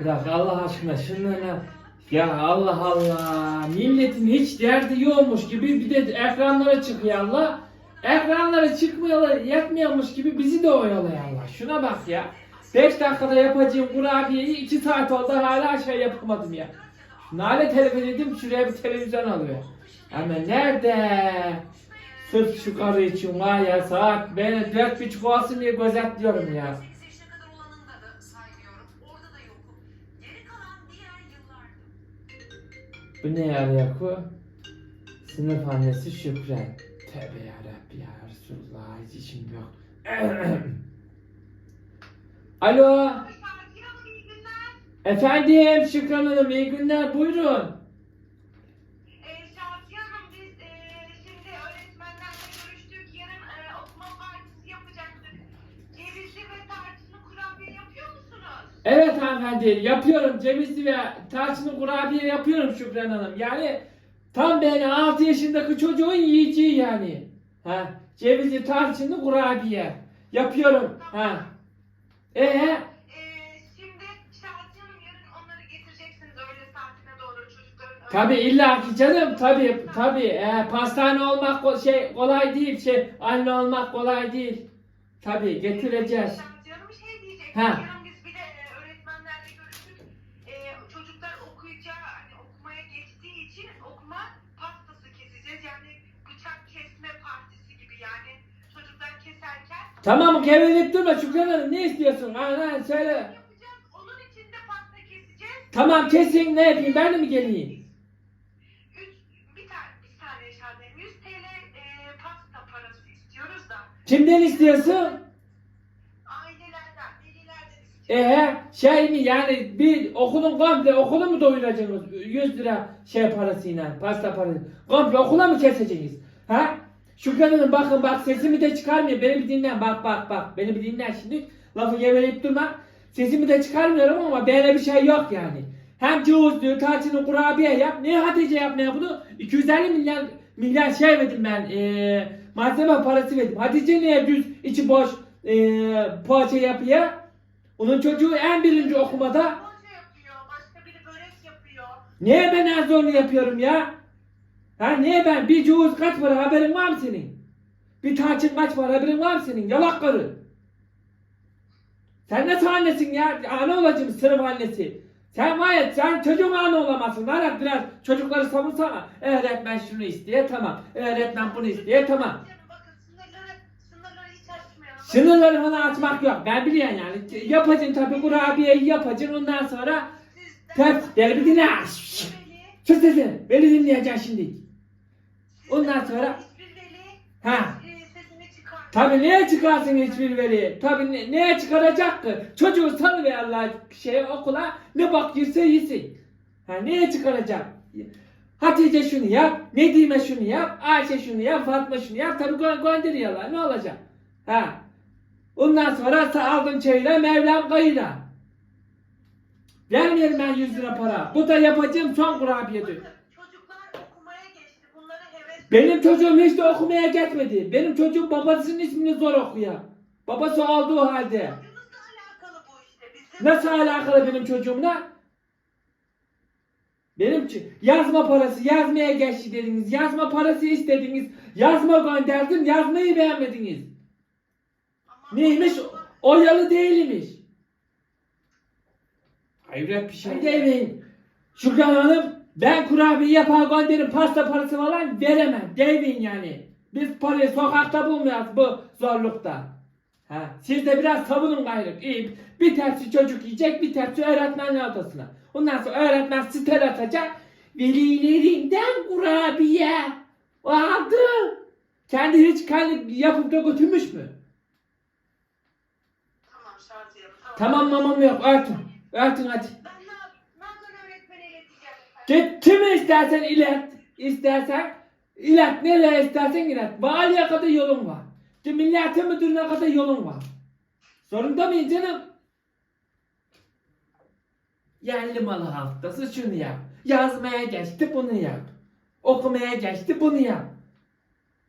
Bırak Allah aşkına şunlara ya Allah Allah milletin hiç derdi yokmuş gibi bir de ekranlara çıkıyor Allah. Ekranlara çıkmıyor yetmiyormuş gibi bizi de oyalıyor Allah. Şuna bak ya. 5 dakikada yapacağım kurabiyeyi 2 saat oldu hala şey yapamadım ya. Nale telefon edip şuraya bir televizyon alıyor. Ama nerede? Sırf şu karı için var ya saat beni dört buçuk olsun diye gözetliyorum ya. Ya Yaku? Sınıf annesi Şükran. Tövbe yarabbi ya Resulullah hiç işim yok. Alo. Efendim Şükran Hanım iyi günler buyurun. Hanımefendi yapıyorum cevizli ve tarçınlı kurabiye yapıyorum Şükran Hanım. Yani tam beni 6 yaşındaki çocuğun yiyeceği yani. Ha, cevizli tarçınlı kurabiye yapıyorum. Ha. Ee, Ee, tabi illa ki canım tabi tabi e, pastane olmak şey kolay değil şey anne olmak kolay değil. Tabi getireceğiz. Şaziye Hanım şey diyecek. Ha. Yarın biz bir de e, öğretmenlerle görüştük. E, çocuklar okuyacağı, hani okumaya geçtiği için okuma pastası keseceğiz. Yani bıçak kesme partisi gibi yani. Çocuklar keserken Tamam geveleyip durma Şükran Hanım ne istiyorsun? Ha, ha, söyle. yapacağız. Onun için de pasta keseceğiz. Tamam kesin ne yapayım ben de mi geleyim? Üç, bir tane, bir saniye Şaziye. 100 TL e, pasta parası istiyoruz da. Kimden istiyorsun? Ailelerden, velilerden istiyoruz. Ee şey mi yani bir okulun komple okulu mu doyuracaksınız 100 lira şey parasıyla pasta parası komple okula mı keseceksiniz ha Şükran Hanım bakın bak sesimi de çıkarmıyor. Beni bir dinlen bak bak bak. Beni bir dinlen şimdi. Lafı geveleyip durma. Sesimi de çıkarmıyorum ama böyle bir şey yok yani. Hem cevuz diyor tarçını kurabiye yap. Niye Hatice yapmaya bunu? 250 milyar milyar şey verdim ben ee, malzeme parası verdim. Hatice niye düz içi boş ee, poğaça yapıyor? Onun çocuğu en birinci okumada. Yapıyor, başka biri börek yapıyor. Niye ben en zorunu yapıyorum ya? Ha niye ben? Bir cevuz kaç para haberin var mı senin? Bir tarçın kaç para haberin var mı senin? Yalak karı. Sen nasıl annesin ya? Anne olacağım sınıf annesi. Sen var ya sen çocuğun anne olamazsın. Var biraz çocukları savunsana. Öğretmen şunu istiyor tamam. Öğretmen bunu istiyor tamam. Sınırları, falan açmak yok. Ben biliyorum yani. Yapacaksın tabii kurabiyeyi yapacaksın ondan sonra Tep, gel bir dinle. Sus sesini. Beni dinleyeceksin şimdi. Ondan sonra Ha. e, tabi neye çıkarsın hiçbir veli? Tabi ne, neye çıkaracak ki? Çocuğu salıverirler şey okula ne bak girse yesin. Ha neye çıkaracak? Hatice şunu yap, Nedime şunu yap, Ayşe şunu yap, Fatma şunu yap. Tabi gö gönderiyorlar. Ne olacak? Ha. Ondan sonra aldım çayla Mevlam kayına. Vermiyorum ben 100 lira para. Bu da yapacağım son kurabiyedir. Bakın çocuklar okumaya geçti. Bunları heves Benim çocuğum hiç de okumaya gitmedi. Benim çocuğum babasının ismini zor okuyor. Babası olduğu halde. Alakalı bu işte. Nasıl alakalı benim çocuğumla? Benim yazma parası, yazmaya geçti dediniz. Yazma parası istediniz. Yazma gönderdim, yazmayı beğenmediniz. Neymiş? Oyalı değilmiş. Hayret bir şey demeyin. Şükran Hanım, ben kurabiye yapar gönderirim, pasta parası falan veremem. Demeyin yani. Biz parayı sokakta bulmuyoruz bu zorlukta. Ha, siz de biraz savunun gayrı. İyi, bir tepsi çocuk yiyecek, bir tepsi öğretmenler odasına. Ondan sonra öğretmen sitel atacak. Velilerinden kurabiye aldı. Kendi hiç kendi yapıp da götürmüş mü? Tamam Şaziye Hanım, Tamam mamam yok örtün. Örtün hadi. Ben ne yapayım? Nazan öğretmene ileteceğim. efendim. Git kimi istersen ilet. İstersen ilet. Nereye istersen ilet. Valiye kadar yolun var. De millete müdürüne kadar yolun var. Zorunda mıyım canım? Yerli malı haftası şunu yap. Yazmaya geçti bunu yap. Okumaya geçti bunu yap.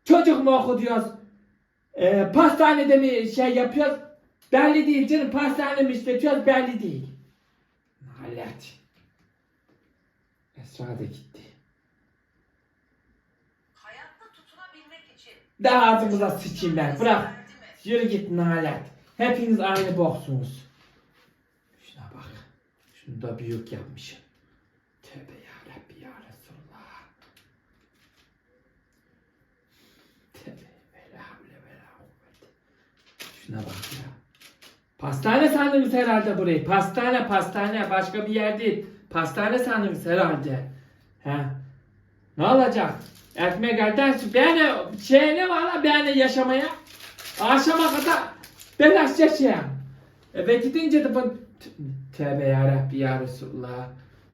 Çocuk mu oku diyoruz. Ee, pastanede mi şey yapıyoruz? Belli değil canım. Pastane mi işletiyoruz belli değil. Halet. Esra da gitti. Hayatta tutunabilmek için. De ağzımıza sıçayım ben. Bırak. Yürü git nalet. Hepiniz aynı boksunuz. Şuna bak. Şunu da büyük yapmışım. Tövbe yarabbi ya Resulallah. Tövbe ve la havle ve la. Şuna bak ya. Pastane sandınız herhalde burayı. Pastane pastane başka bir yer değil. Pastane sandınız herhalde. He. Ne olacak? Ekmek elden şey ne var lan yani yaşamaya? Akşama kadar belaş yaşayan. Eve gidince de ben... Tövbe yarabbi ya Resulallah.